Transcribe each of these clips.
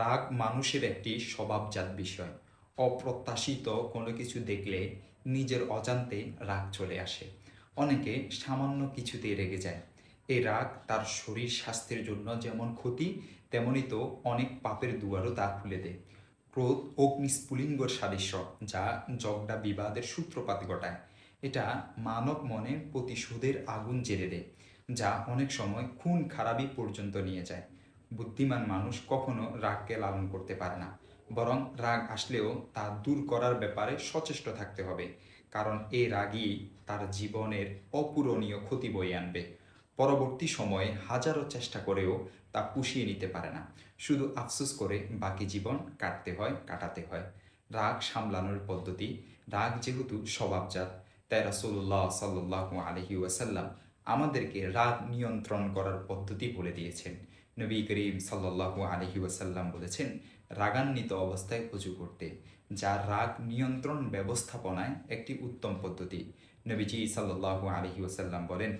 রাগ মানুষের একটি স্বভাবজাত বিষয়। অপ্রত্যাশিত কোনো কিছু দেখলে নিজের অজান্তে রাগ চলে আসে। অনেকে সামান্য কিছুতেই রেগে যায়। এই রাগ তার শরীর স্বাস্থ্যের জন্য যেমন ক্ষতি তেমনই তো অনেক পাপের দুয়ারও তা খুলে দেয়। ক্রোধ অগ্নিস্ফুলিঙ্গর সাদৃশ্য, যা ঝগড়া বিবাদের সূত্রপাত ঘটায়। এটা মানব মনে প্রতিশোধের আগুন জেলে দেয়, যা অনেক সময় খুন খারাপই পর্যন্ত নিয়ে যায়। বুদ্ধিমান মানুষ কখনো রাগকে লালন করতে পারে না, বরং রাগ আসলেও তা দূর করার ব্যাপারে সচেষ্ট থাকতে হবে, কারণ এই রাগই তার জীবনের অপূরণীয় ক্ষতি বয়ে আনবে। পরবর্তী সময়ে হাজারো চেষ্টা করেও তা পুষিয়ে নিতে পারে না, শুধু আফসোস করে বাকি জীবন কাটতে হয়, কাটাতে হয়। রাগ সামলানোর পদ্ধতি, রাগ যেহেতু স্বভাবজাত, তাই রাসুল্লাহ সাল্লাহ আলহি ওয়াসাল্লাম আমাদেরকে রাগ নিয়ন্ত্রণ করার পদ্ধতি বলে দিয়েছেন। নবী করিম সাল্লাহ আলহি ওয়াসাল্লাম বলেছেন, রাগান্বিত অবস্থায় উজু করতে, যা রাগ নিয়ন্ত্রণ ব্যবস্থাপনায় একটি উত্তম পদ্ধতি। নবীজি সাল্লাহ আলহি ওসাল্লাম বলেন,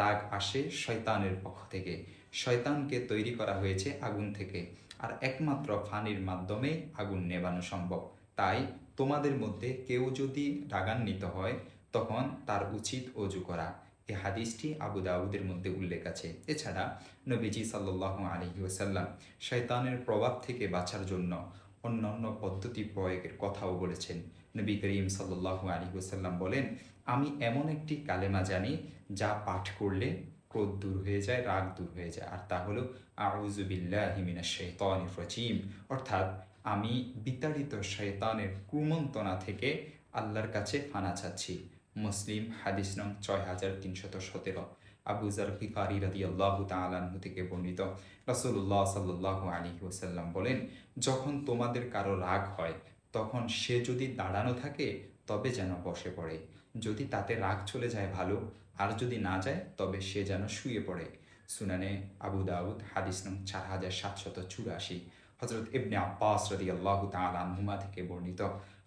রাগ আসে শয়তানের পক্ষ থেকে। শয়তানকে তৈরি করা হয়েছে আগুন থেকে, আর একমাত্র ফানির মাধ্যমে আগুন নেবানো সম্ভব। তাই তোমাদের মধ্যে কেউ যদি রাগান্বিত হয়, তখন তার উচিত অজু করা। এই হাদিসটি আবু দাউদের মধ্যে উল্লেখ আছে। এছাড়া নবীজি সাল্লাহ আলহি ওসাল্লাম শয়তানের প্রভাব থেকে বাঁচার জন্য অন্যান্য পদ্ধতি প্রয়োগের কথাও বলেছেন। নবী করিম সাল্লাহ আলী ওসাল্লাম বলেন, আমি এমন একটি কালেমা জানি যা পাঠ করলে ক্রোধ দূর হয়ে যায়, রাগ দূর হয়ে যায়। আর তা হলো আউজুবিল্লাহিমিনা শেতান রজিম। অর্থাৎ, আমি বিতাড়িত শয়তানের কুমন্তনা থেকে আল্লাহর কাছে ফানা চাচ্ছি। মুসলিম হাদিস নং ছয় হাজার তিনশত সতেরো। আবুজার ফিফারি রাদি আল্লাহ তালাহু থেকে বর্ণিত রসুল্লাহ সাল্লাহ আলী ওসাল্লাম বলেন, যখন তোমাদের কারও রাগ হয়, তখন সে যদি দাঁড়ানো থাকে, তবে যেন বসে পড়ে। যদি তাতে রাগ চলে যায় ভালো, আর যদি না যায়, তবে সে যেন শুয়ে পড়ে। সুনানে আবু দাউদ হাদিস নং চার হাজার সাতশত চুরাশি। হজরত ইবনে আব্বাস রদি আল্লাহ তালহুমা থেকে বর্ণিত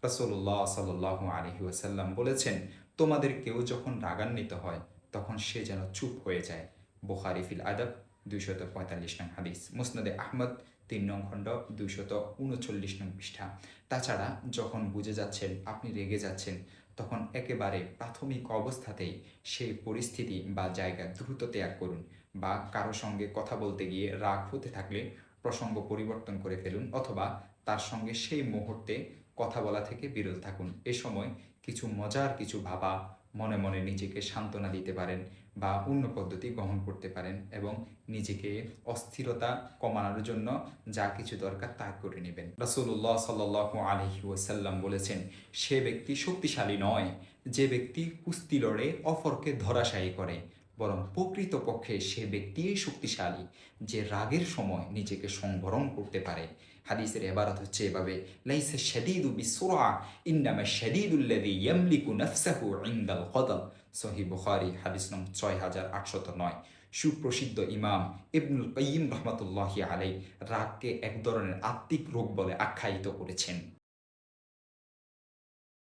রসুল্লাহ সাল্লাহ আলহি ওসাল্লাম বলেছেন তোমাদের কেউ যখন রাগান্বিত হয়, তখন সে যেন চুপ হয়ে যায়। বোখারি ফিল আদব, দুইশত পঁয়তাল্লিশ নং হাদিস। মুসনদে আহমদ, তিন নং খণ্ড, দুইশত উনচল্লিশ নং পৃষ্ঠা। তাছাড়া, যখন বুঝে যাচ্ছেন, আপনি রেগে যাচ্ছেন, তখন একেবারে প্রাথমিক অবস্থাতেই সেই পরিস্থিতি বা জায়গা দ্রুত ত্যাগ করুন বা কারও সঙ্গে কথা বলতে গিয়ে রাগ হতে থাকলে প্রসঙ্গ পরিবর্তন করে ফেলুন অথবা তার সঙ্গে সেই মুহূর্তে কথা বলা থেকে বিরত থাকুন। এ সময় কিছু মজার কিছু ভাবা মনে মনে নিজেকে সান্ত্বনা দিতে পারেন বা অন্য পদ্ধতি গ্রহণ করতে পারেন এবং নিজেকে অস্থিরতা কমানোর জন্য যা কিছু দরকার তা করে নেবেন। রাসুল্লাহ সাল আলহি ওসাল্লাম বলেছেন, সে ব্যক্তি শক্তিশালী নয়, যে ব্যক্তি কুস্তি লড়ে অফরকে ধরাশায়ী করে। বরং প্রকৃতপক্ষে সে ব্যক্তিই শক্তিশালী যে রাগের সময় নিজেকে সংবরণ করতে পারে। হাদিসের এবারত হচ্ছে এভাবে, লাইসা শাদীদু বিসুরা, ইন্নামা শাদীদুল্লাযী ইয়ামলিকু নাফসাহু ইনদাল কদব সহি বুখারী, হাদিস নং ছয় হাজার আটশত নয়। সুপ্রসিদ্ধ ইমাম ইবনুল কাইয়িম রহমতুল্লাহি আলাই রাগকে এক ধরনের আত্মিক রোগ বলে আখ্যায়িত করেছেন।